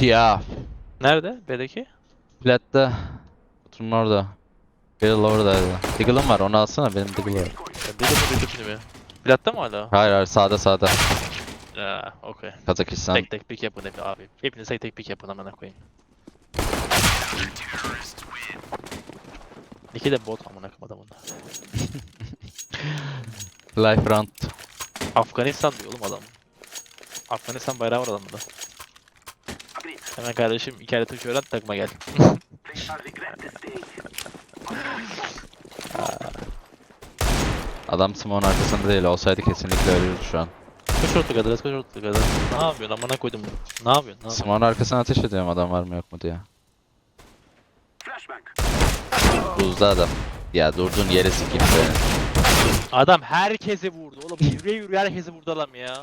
Ya. Nerede? B'deki? Flat'ta. Kutunun orada. Biri lower'daydı. Diggle'ım var onu alsana benim Diggle var. Ya B'de mi B'dekini mi? Platta mı hala? Hayır hayır sağda sağda. Ya okey. Kazakistan. Tek tek pick yapın hep abi. Hepiniz tek tek pick yapın amına koyayım. İki de bot amına koyayım adamın. Life round. Afganistan diyor oğlum adam. Afganistan bayrağı var adamda. Hemen kardeşim iki alet üç öğren takma gel. Adam Simon arkasında değil olsaydı kesinlikle ölürdü şu an. Koş orta kadar, koş orta kadar. Ne yapıyorsun amına koydum? Ne yapıyorsun? Ne yapıyorsun? Simon arkasına ateş ediyorum adam var mı yok mu diye. Buzda adam. Ya durduğun yere sikeyim seni. Adam herkese vurdu oğlum. Yürüye yürüye herkese vurdu adam ya.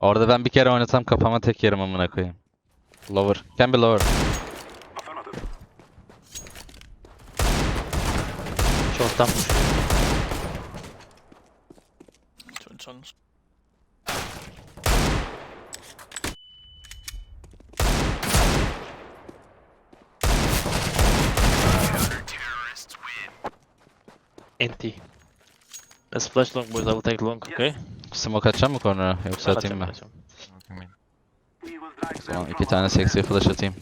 Orada ben bir kere oynasam kafama tek yerim amına koyayım. Lower. Can be lower. Short'tan vur. NT. Let's flash long boys, I will take long, okay? Smoke atacağım mı corner'a yoksa atayım mı? O zaman iki tane seksi flash atayım.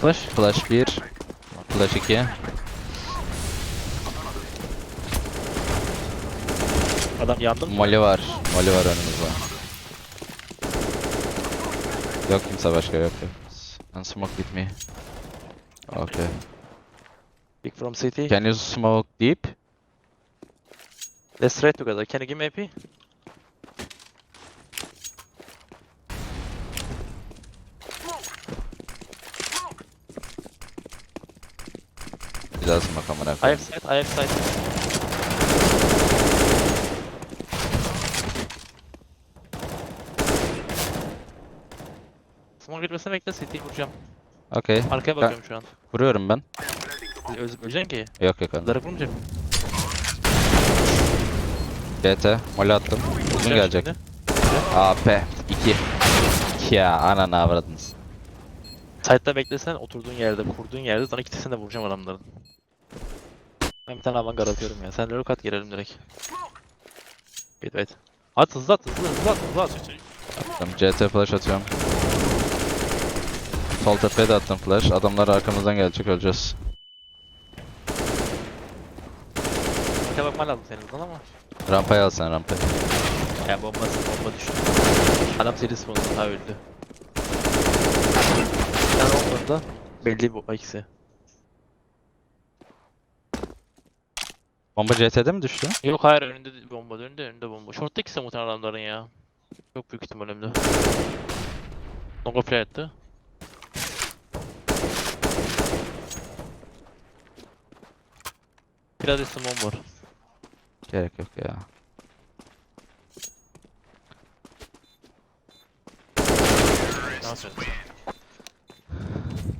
Flash. Flash 1. Flash 2. Adam yandı mı? Molly var. Molly var önümüzde. Yok kimse başka yok yok. And smoke with me. Okay. Big from city. Can you smoke deep? Let's trade together. Can you give me AP? Güzel smoke amına I have koyayım. sight, I have sight. Smoke gitmesine bekle city'yi vuracağım. Okay. Arkaya bakıyorum şu an. Vuruyorum ben. Öl öleceksin ki. Yok yok anladım. Darık vurmayacak. GT. Molly attım. Uzun gelecek. AP. 2. Ya ananı avradınız. Side'da beklesen oturduğun yerde, kurduğun yerde sana ikisini de vuracağım adamların. Ben bir tane avantgar atıyorum ya. Sen lurk at girelim direkt. Wait wait. At hızlı at hızlı hızlı at hızlı at. Attım. GT flash atıyorum. Sol tepeye de attım flash. Adamlar arkamızdan gelecek öleceğiz. Arkaya bakman lazım senin hızdan ama. Rampaya al sen rampayı. Ya bombası bomba düştü. Adam seri spawn'da daha öldü. Bir tane olmadı belli bu ikisi. Bomba GT'de mi düştü? Yok hayır önünde de- bomba önünde önünde bomba. Short'ta ikisi muhtemelen adamların ya. Çok büyük ihtimal önünde. Longa play etti. Biraz istemom var. Gerek yok ya.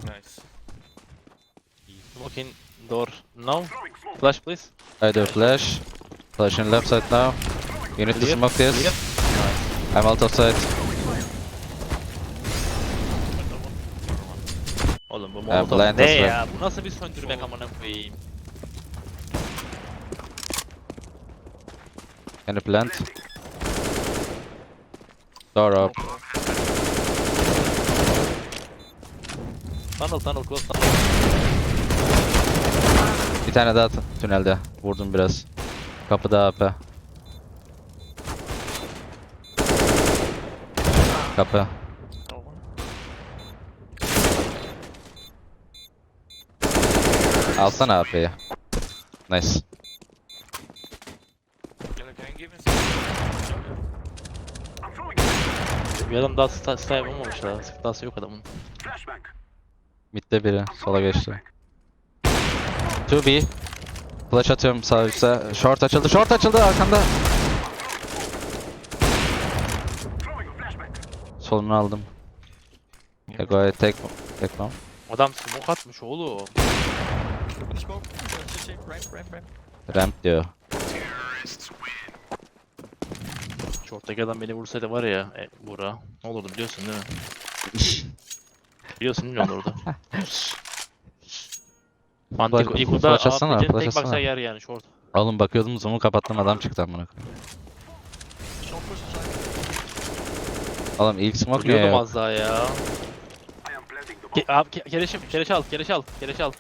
Nice. Smoking door now. Flash please. I do flash. Flash in left side now. You need to smoke this. clear. I'm out of sight. Oğlum bu Ya, molotov ne ya? Bu nasıl bir söndürmek amına koyayım? Can you plant? Door up. Tunnel tunnel close tunnel. Bir tane daha tünelde. Vurdum biraz. Kapıda AP. Kapı. Alsana AP'yi. Nice. Bir adam daha sta style yapamamış daha. Sıklısı yok adamın. Mid'de biri. Sola geçti. 2B. Flash atıyorum sağ üstte. Short açıldı. Short açıldı arkanda. Solunu aldım. Go ahead, take, take bomb. Adam smoke atmış oğlum. Ramp diyor. Short'taki adam beni vursaydı var ya e, Buğra. Ne olurdu biliyorsun değil mi? biliyorsun değil mi ne olurdu? Mantık Flash- ilk burada flash atsana, APC'nin flash tek baksa atsana. yer yani short. Oğlum bakıyordum zoom'u kapattım adam çıktı amına koyayım. Oğlum ilk smoke niye Vuruyordum yok? az daha ya. Ke abi ke kereşim, kereş al, kereş al, kereş al.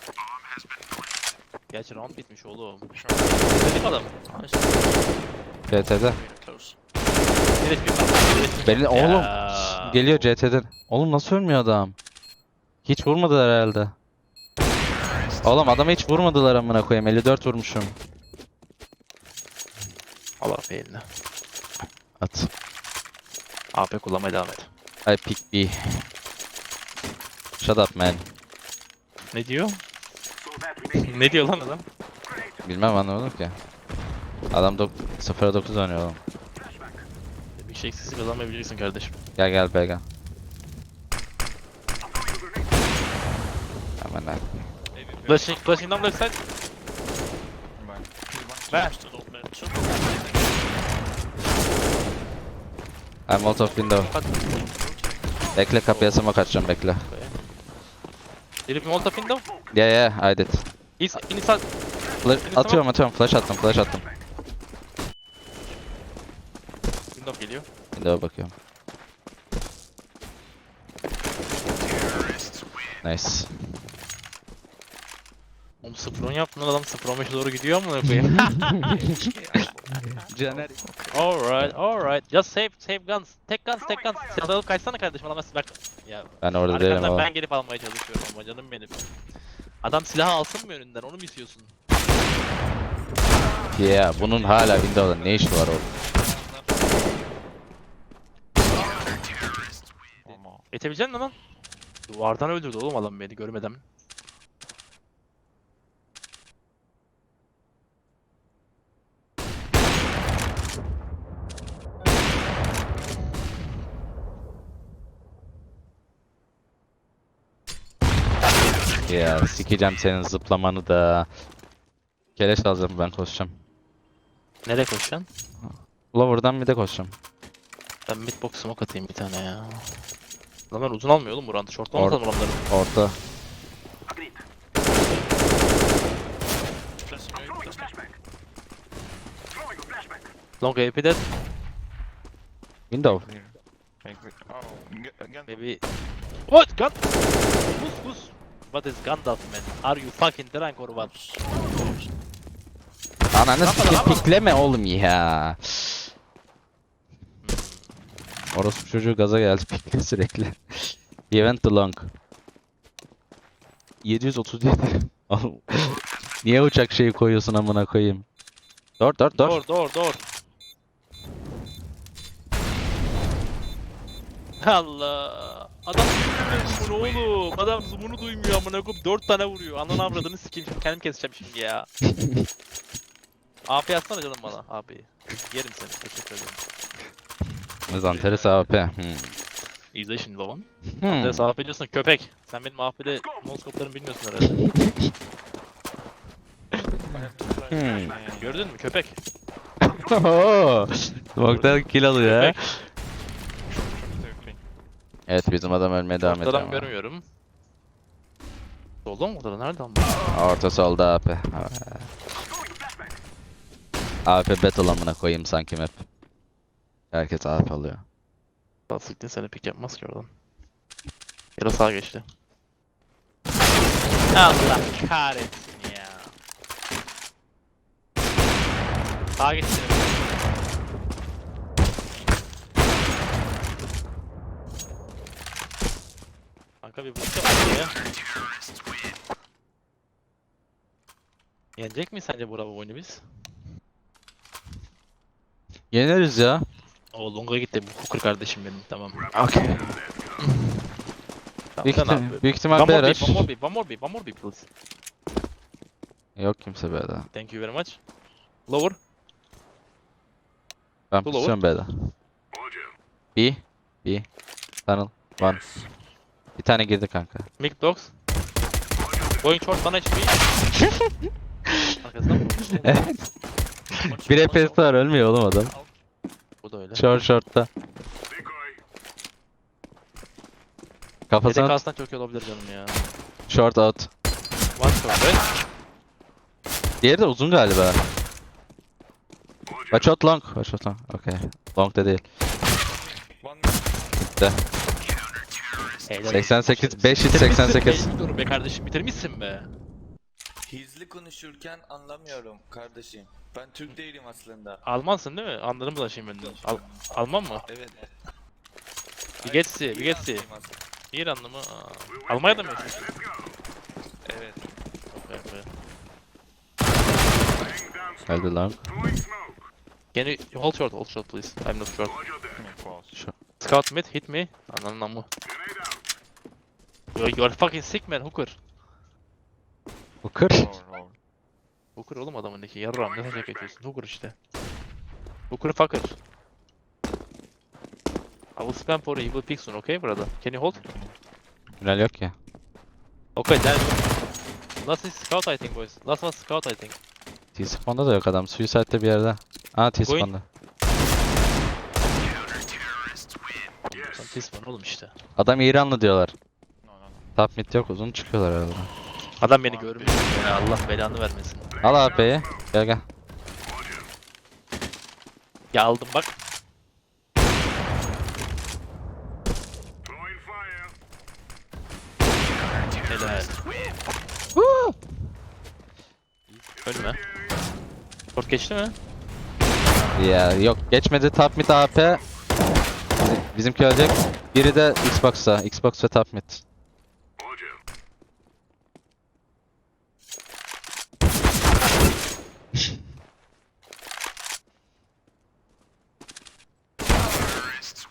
Gerçi round bitmiş oğlum. Dedik adam. Ha bir Belli kaldı. oğlum. Ya. Geliyor CT'den. Oğlum nasıl ölmüyor adam? Hiç vurmadılar herhalde. Oğlum adama hiç vurmadılar amına koyayım. 54 vurmuşum. Allah beynine. At. AP kullanmaya devam et. I pick B. Shut up man. Ne diyor? ne diyor lan adam? Bilmem anlamadım ki. Adam dok 0'a 9 oynuyor oğlum. Bir şey eksiksiz kazanmayabileceksin kardeşim. Gel gel be gel. Hemen lan. Flashing, flashing down left side. Ver. I'm out of window. Bekle kapıya smoke açacağım bekle. Herif mi Molotov window? Yeah yeah I did. Is inside. Fla- atıyorum atıyorum flash attım flash attım. Window Window'a bakıyorum. Nice. Oğlum 0 yaptın adam 0 15'e doğru gidiyor amına koyayım. Caner. alright, alright. Just save, save guns. Tek guns, tek guns. Silah alıp kaçsana kardeşim alamazsın bak. Ya Ben orada değilim arkandan oğlum. ben gelip almaya çalışıyorum ama canım benim. Adam silahı alsın mı önünden onu mu istiyorsun? Yeah bunun hala Window'da ne işi var oğlum? Yetebilecek misin lan? Duvardan öldürdü oğlum adam beni görmeden. Ya sikeceğim senin zıplamanı da. Keleş alacağım ben koşacağım. Nereye koşacaksın? Lower'dan bir de koşacağım. Ben midbox smoke atayım bir tane ya. Adamlar uzun almıyor oğlum burantı. Short'tan Or- atalım adamları. Orta. Long AP dead. Window. Maybe. What? Gun? Who's, who's? What is Gandalf man? Are you fucking drunk or what? Ananı yapma. pikleme oğlum ya. Orospu çocuğu gaza geldi sürekli. He went the long. 737. Oğlum, Niye uçak şeyi koyuyorsun amına koyayım? Dur dur dur. Door, door, door. Allah. Adam bunu oğlum. Adam zoom'unu duymuyor amına koyup 4 tane vuruyor. Ananı avradını sikeyim şimdi kendim keseceğim şimdi ya. AP atsana canım bana abi. Yerim seni. Teşekkür ederim. Zanteres AP. Hmm. İzle şimdi baban. Hmm. Sen AP diyorsun köpek. Sen benim AP'de moskoplarımı bilmiyorsun herhalde. Hmm. Gördün mü köpek? Smoke'dan kill alıyor ha. Köpek. Evet bizim adam ölmeye devam ediyor. Ortadan ama. görmüyorum. Solda mı ortada? Nerede ama? Orta solda AP. AP battle amına koyayım sanki map. Herkes AP alıyor. Sağ seni pik yapmaz ki oradan. Ya da sağa geçti. Allah kahretsin ya. Sağa geçti. Kanka bir bıçak var ya. Yenecek miyiz sence bu oyunu biz? Yeneriz ya. O longa gitti bu Hooker kardeşim benim tamam. Okay. Tamam, Büyük, ihtim- büyük ihtimal Bereş. beep, one more beep, one more beep, one more beep please. Yok kimse B'de. Thank you very much. Lower. Ben Full pozisyon B'de. B. B. Tunnel. One. Bir tane girdi kanka. Mid dogs. Going short bana HP. Arkasından mı? Evet. Bir FPS var ölmüyor oğlum adam. Bu da öyle. Short short'ta. Yedek Kafasına kalsın çok iyi olabilir canım ya. short out. One shot right? Diğeri de uzun galiba. Watch out long. Watch out long. Okay. Long da değil. Helal 88, 5 hit Bitirmişsin 88. be, Dur be kardeşim bitirmişsin be. Hızlı konuşurken anlamıyorum kardeşim. Ben Türk değilim aslında. Almansın değil mi? Anlarım da şimdi benden. Al Alman mı? Evet. Bir geçsi, bir geçsi. İranlı mı? Aa, Almanya'da mı yaşıyorsun? Evet. Evet. Geldi long. Can you hold short, hold short please. I'm not short. Şu- Scout mid, hit me. Ananın amı. You, you are fucking sick man, hooker. Kır. Hooker oğlum adamın neki. Yarram ne saçak ediyorsun? Hooker işte. Hooker fucker. I will spam for will pick soon, okay brother? Can you hold? Tünel yok ya. Okay, then. Last is scout I think boys. Last one scout I think. T-spawn'da da yok adam. Suicide'de bir yerde. Aa T-spawn'da. Man oğlum işte. Adam İranlı diyorlar. Top mid yok uzun çıkıyorlar herhalde. Adam beni görmüyor. Ya Allah belanı vermesin. Al AP'yi. Gel gel. Ya aldım bak. Helal. Önüme. Short geçti mi? Ya yok geçmedi top mid AP. Bizi- Bizimki ölecek. Biri de Xbox'ta. Xbox ve top mid.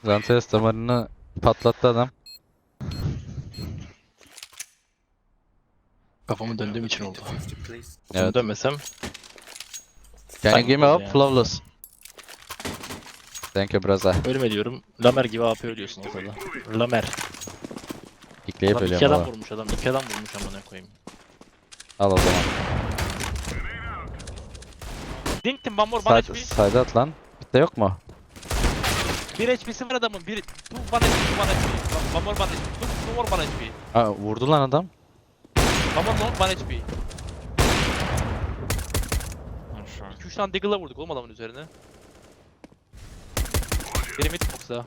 Zantes damarını patlattı adam. Kafamı döndüğüm için oldu. 50, please. Kafamı Evet. dönmesem Can you give me oldu up? Flawless. Thank you brother. ölme diyorum. Lamer gibi AP ölüyorsun ortada. Lamer. Kikleyip Adam iki ölüyorum adam valla. vurmuş adam. iki adam vurmuş amına koyayım. Al o zaman. Dinktim one more one Side, HP. side at lan. Bitti yok mu? Bir HP'si var adamın. Bir two one HP one HP. More one HP. Two more one HP. Aa vurdu lan adam. More long one HP. 2-3 tane Diggle'la vurduk oğlum adamın üzerine. Biri mid box'a.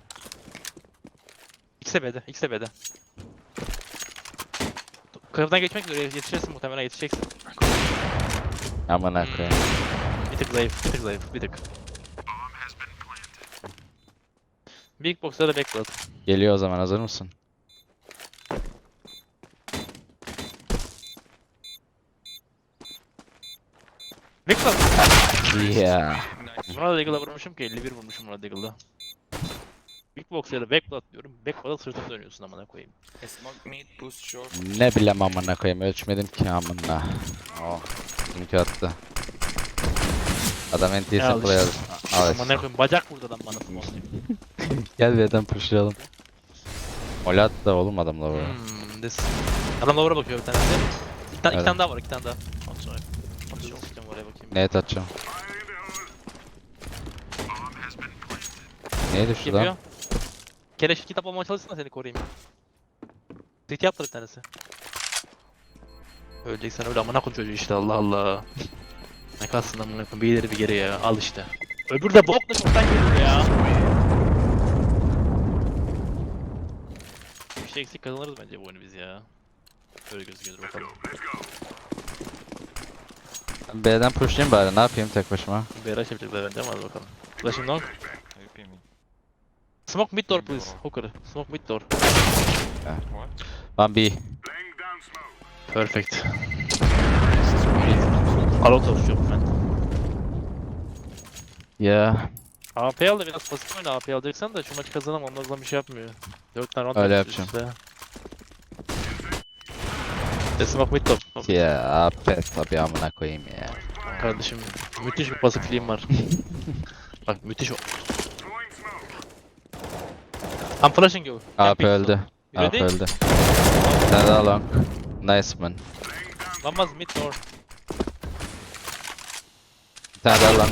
X'e B'de, X'e B'de. Kırıvdan geçmek üzere yetişirsin muhtemelen yetişeceksin. Aman Hmm. koyayım. Bir tık zayıf, bir tık zayıf, bir tık. Big box'a da backload. Geliyor o zaman hazır mısın? Backload! Yeah. Buna da Diggle'a vurmuşum ki 51 vurmuşum buna Diggle'da. Big box'a da backload diyorum. Backload'a sırtını dönüyorsun amına koyayım. Smoke mid, push short. Ne bileyim amına koyayım ölçmedim ki amına. Oh. Bizimki attı. Adam Ya NT'si al işte. Al. Amına koyayım bacak vurdu adam bana smoke'layım. Gel bir adam pushlayalım. Olat da oğlum adamla bu. Hmm, this. Adam lavura bakıyor bir tanesi. İki, tane, iki Evet. tane daha var, iki tane daha. Bak sonra. Bak sonra bakacağım oraya bakayım. Neye atacağım? Neye düştü Geliyor. lan? Keleş kitap olmaya çalışsana seni koruyayım. CT yaptı bir tanesi. Öleceksen öyle amına koyayım çocuğu işte Allah Allah. Ne kalsın amına koyayım bir ileri bir geri ya al işte. Öbürü de bok da çoktan geliyor ya. Bir şey eksik kazanırız bence bu oyunu biz ya. Öyle gözüküyor bakalım. B'den pushlayayım bari ne yapayım tek başıma. Rush yapacaklar bence ama hadi bakalım. Flashing long. Smoke mid door please. Hooker. Smoke mid door. One B. Perfect. A lot of job man. Yeah. AP al da biraz pasif oyna AP alacaksan da şu maçı kazanamam onlardan bir şey yapmıyor. 4 tane round Öyle yapacağım. üstte. The smoke mid top. Yeah. AP tabi amına koyayım ya. Kardeşim müthiş bir pasifliğim var. Bak müthiş o. I'm flashing you. AP Camping. öldü. You AP ready? öldü. Tane daha long. Nice man. One was mid door. Tane daha long.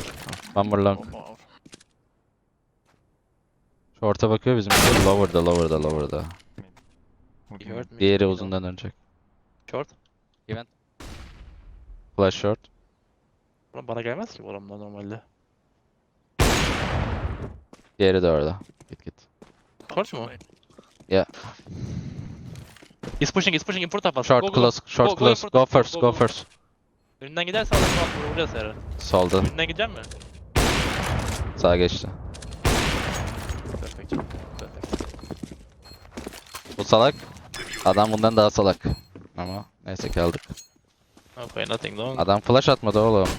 One more long. More. Short'a bakıyor bizim. Lower'da, lower'da, lower'da. Me. Diğeri uzundan dönecek. Short. Flash short. Ulan bana gelmez ki bu adamlar normalde. Diğeri de orada. Git git. Short mu? Yeah. He's pushing, he's pushing in front of us. Short Go, go, close, go, short go close. front Go of us, first, go first. Önünden giderse adamı at vuracağız herhalde. Solda. Önünden gidecek mi? Sağa geçti. Perfect. Perfect. Bu salak. Adam bundan daha salak. Ama neyse ki aldık. Okay, nothing long. Adam flash atmadı oğlum.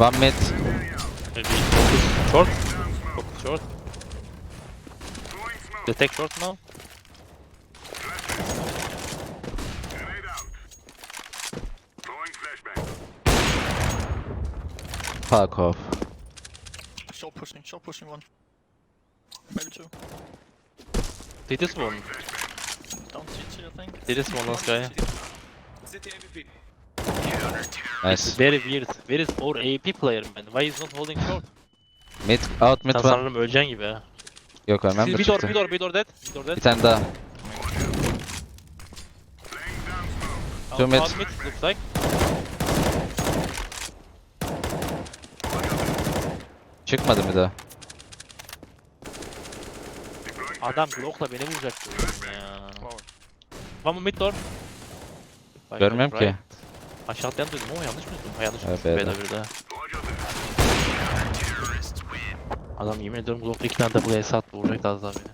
One mid. Maybe focus short. Focus short. Take short now. Fuck off. Short pushing, short pushing one. Maybe two. Did this one. Down CT, I think. Did this one last guy. City AWP. Nice. Very weird. Where is our AP player man? Why is not holding short? Mid, out mid Sen one. sanırım öleceksin gibi ha. Yok ölmem de Bir door, bir çıktı. door, bir door dead. Bir door dead. Bir tane daha. Two mid. Out mid looks like. Çıkmadı mı daha? Adam Glock'la beni vuracak diyorum ya. One mid door. Görmüyorum ki. Aşağı atlayan duydum ama yanlış mı duydum? Ha yanlış mı Evet. B'de bir de. Adam yemin ediyorum Glock'la iki tane double ace attı vuracak az daha beni.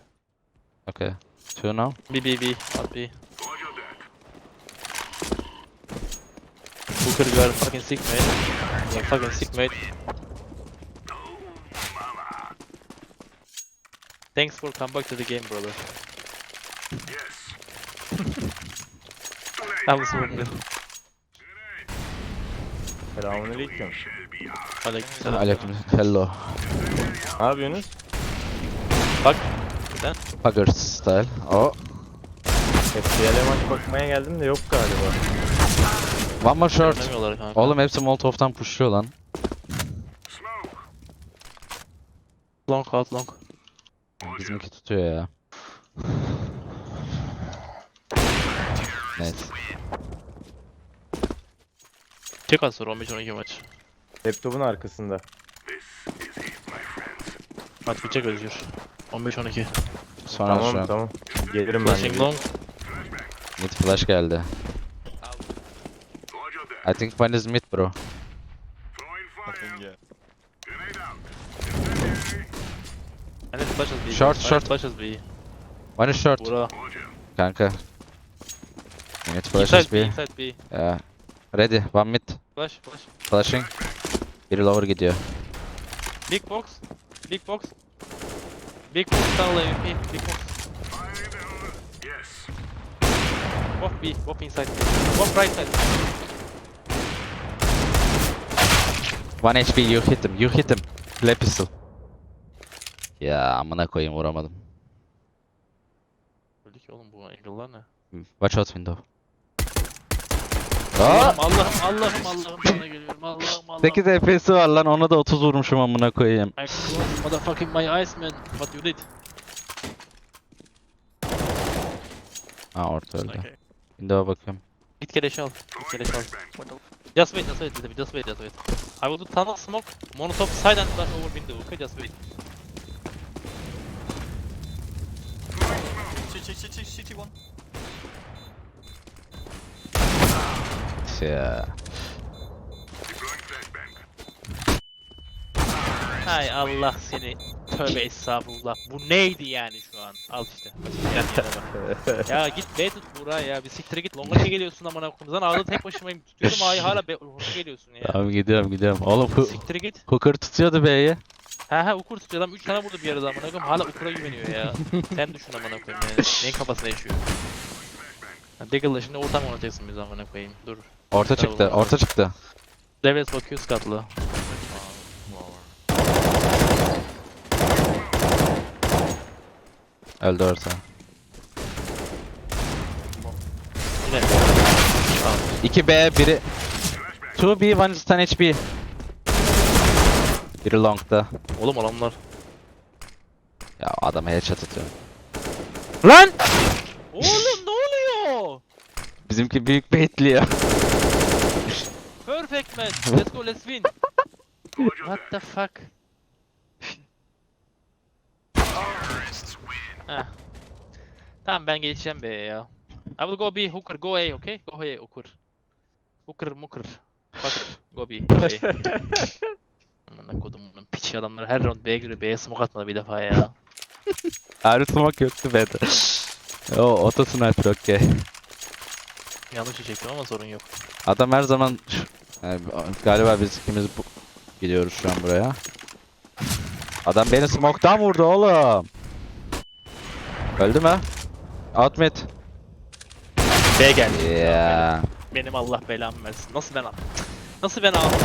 Okay. Two now. B B B. At B. Booker you are fucking sick mate. You are fucking sick mate. Thanks for come back to the game brother. That was good. Selamünaleyküm. Aleykümselam. Aleyküm. Hello. Ne yapıyorsunuz? Bak. Sen? Puggers style. Oh. FPL'e maç bakmaya geldim de yok galiba. One more short. Oğlum hepsi Molotov'tan pushluyor lan. Long out long. Bizimki tutuyor ya. Çek az sonra 15-12 maç. Laptopun arkasında. Maç bitecek Özgür. 15-12. Sonra şu tamam an. tamam. Gelirim ben. Flashing long. Mid flash geldi. I think one is mid bro. And it's flashes B. Short, short. flashes B. One is short. Bura. Kanka. Mid flash Inside is B, B. inside B. Ya. Ready. One mid. Flash, flash. Flashing. Biri lower gidiyor. Big box. Big box. Big box tunnel AWP. Big box. Both B, both inside. Both right side. One HP you hit him. You hit him. Play pistol. Ya amına koyayım vuramadım. Öldü ki oğlum bu angle'lar ne? Watch out window. Aa! Allah'ım Allah'ım Allah'ım Allah'ım sana geliyorum Allah'ım Allah'ım. 8 FPS'i var lan ona da 30 vurmuşum amına koyayım. I closed motherfucking my eyes man. What you did? Ha orta öldü. Okay. Window'a bakıyorum. Git keleş al. Git keleş al. Just wait, just wait, just wait, just wait. I will do tunnel smoke, molotov side and flash over window, okay? Just wait. One. Ya. Hay Allah seni. Tövbe estağfurullah. Bu neydi yani şu an? Al işte. Bak. ya git B tut Buğra ya. Bir siktir git. Longa niye geliyorsun amına koyayım? Zaten ağda tek başımayım. Tutuyorum A'yı hala B Longa geliyorsun ya. Tamam gidiyorum gidiyorum. Oğlum hu- Siktir git. Hooker tutuyordu B'yi. Ha ha ukur tutuyor adam 3 tane vurdu bir arada amına koyayım. Hala ukura güveniyor ya. Sen düşün amına koyayım ya. Neyin kafasında yaşıyor? Ya Diggle'la şimdi ortam oynatacaksın biz amına koyayım. Dur. Orta çıktı. Orta çıktı. Devlet bakıyor skatlı. Öldü orta. Yine. 2B biri 2B 1 is 10 HP. Biri long'da. Oğlum adamlar. Ya adama headshot atıyor. Lan! Oğlum ne oluyor? Bizimki büyük baitliyor. Perfect man. Let's go let's win. What the fuck? Heh. Tamam ben geçeceğim be ya. I will go B hooker go A okay? Go A hooker. Hooker muker. Fucker go B. Go A. Amına kodum bunun piç adamlar her round B'ye giriyor B'ye smoke atmadı bir defa ya. Ağrı smoke yoktu B'de. o auto sniper okey. Yanlış çektim ama sorun yok. Adam her zaman Yani galiba biz ikimiz bu... gidiyoruz şu an buraya. Adam beni smoke'tan vurdu oğlum. Öldü mü? Mid. B geldi. Yeah. Benim Allah belamı versin. Nasıl ben Nasıl ben aldım?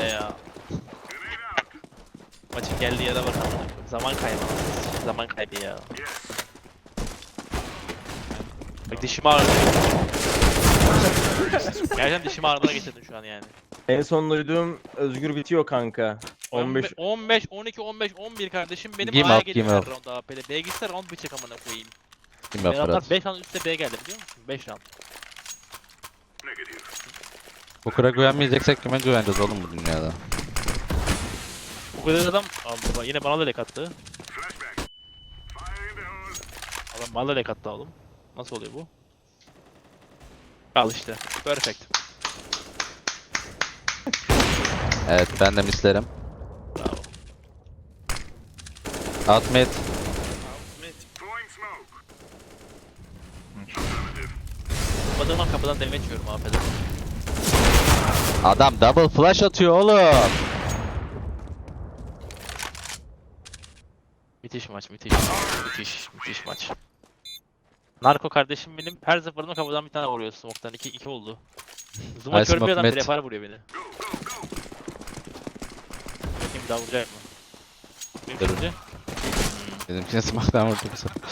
ya. ya. Maçın geldiği yere bak. Zaman kaybı. Zaman kaybı ya. Bak dişim ağrıdı. Gerçekten dişim ağrıdığına getirdim şu an yani. En son duyduğum Özgür bitiyor kanka. 15 15 12 15 11 kardeşim benim Game A'ya up, geliyor game her up. round AP'de. B gitse round bitecek amına koyayım. Kim Benim yaparız? 5 round üstte B geldi biliyor musun? 5 round. Bu kura güvenmeyeceksek kime güveneceğiz oğlum bu dünyada? Bu kadar adam Allah yine bana da lek attı. Adam bana da lek attı oğlum. Nasıl oluyor bu? Al işte. Perfect. Evet ben de mislerim. Bravo. Out mid. Kapıdan kapıdan demeç yiyorum AP'de. Adam double flash atıyor oğlum. Müthiş maç, müthiş. Müthiş, müthiş maç. Narko kardeşim benim her seferinde kapıdan bir tane vuruyor smoke'tan. 2 2 oldu. Zuma kör bir adam bir yapar vuruyor beni. Bakayım daha vuracak mı? Dur. şimdi Bizimkini smoke'tan vurdu bu sefer.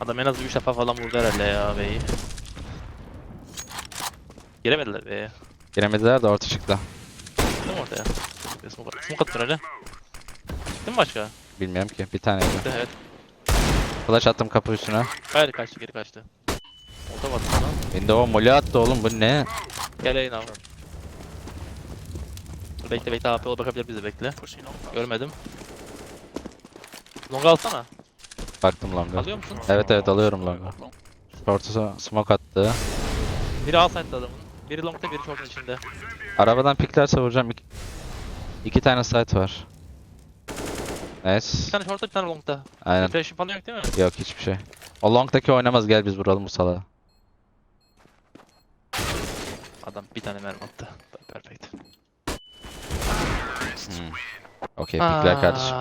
adam en az 3 defa falan vurdu herhalde ya beyi. Giremediler beye. Giremediler de orta çıktı. Mı ortaya? Smoke, smoke attın öyle. Çıktı mı başka? Bilmiyorum ki bir tane. Çıktı evet. Flash attım kapı üstüne. Hayır kaçtı geri kaçtı. Orta battı sana. Window molly attı oğlum bu ne? Gel yayın abi. Dur bekle bekle AP ol bakabilir bize bekle. Görmedim. Long alsana. Baktım longa. Alıyor musun? Evet evet alıyorum longa. Long. Short'a smoke attı. Biri outside'da adamın. Biri long'da biri short'un içinde. Arabadan piklerse vuracağım. İki, iki tane site var. Bir Nice. tane short'ta bir tane long'da. Aynen. Flash'ın falan yok değil mi? Yok hiçbir şey. O long'daki oynamaz gel biz vuralım bu salağı. Adam bir tane mermi attı. Perfect. Hmm. Okey pikler kardeşim.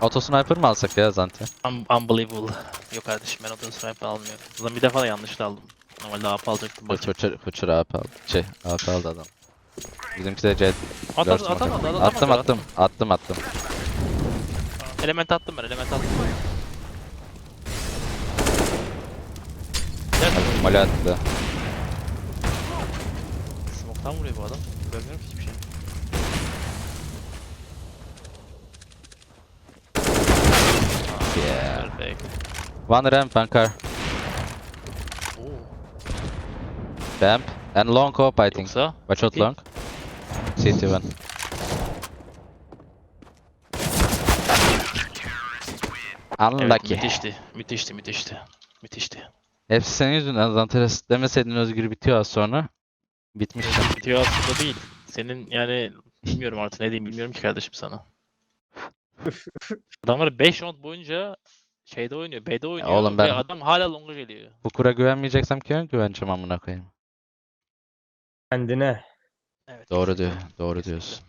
Auto sniper mı alsak ya Zante? Un unbelievable. Yok kardeşim ben o sniper almıyorum. Zaten bir defa da yanlışla aldım. Normalde AP alacaktım. Bak. Fıçır, fıçır AP aldı. Şey AP aldı adam. Bizimki de jet. At, at, atamadı, atamadı. Attım attım. Attım attım. Element attım ben, element attım. Gel. Molly attı. Smoke'tan vuruyor bu adam. Görmüyorum ki Perfect. One ramp one car. Oo. Ramp. And long hope I think. Yoksa Watch out long. City one. evet, Unlucky. müthişti. Müthişti, müthişti. Müthişti. Hepsi senin yüzünden. Zanteres demeseydin Özgür bitiyor az sonra. Bitmişti. Bitiyor aslında değil. Senin yani bilmiyorum artık ne diyeyim bilmiyorum ki kardeşim sana. Adamlar 5 round boyunca şeyde oynuyor, B'de oynuyor oğlum ve ben- adam hala long'a geliyor. Bukura güvenmeyeceksem kime güveneceğim amına koyayım. kendine. Evet. Doğru diyor. Doğru diyorsun.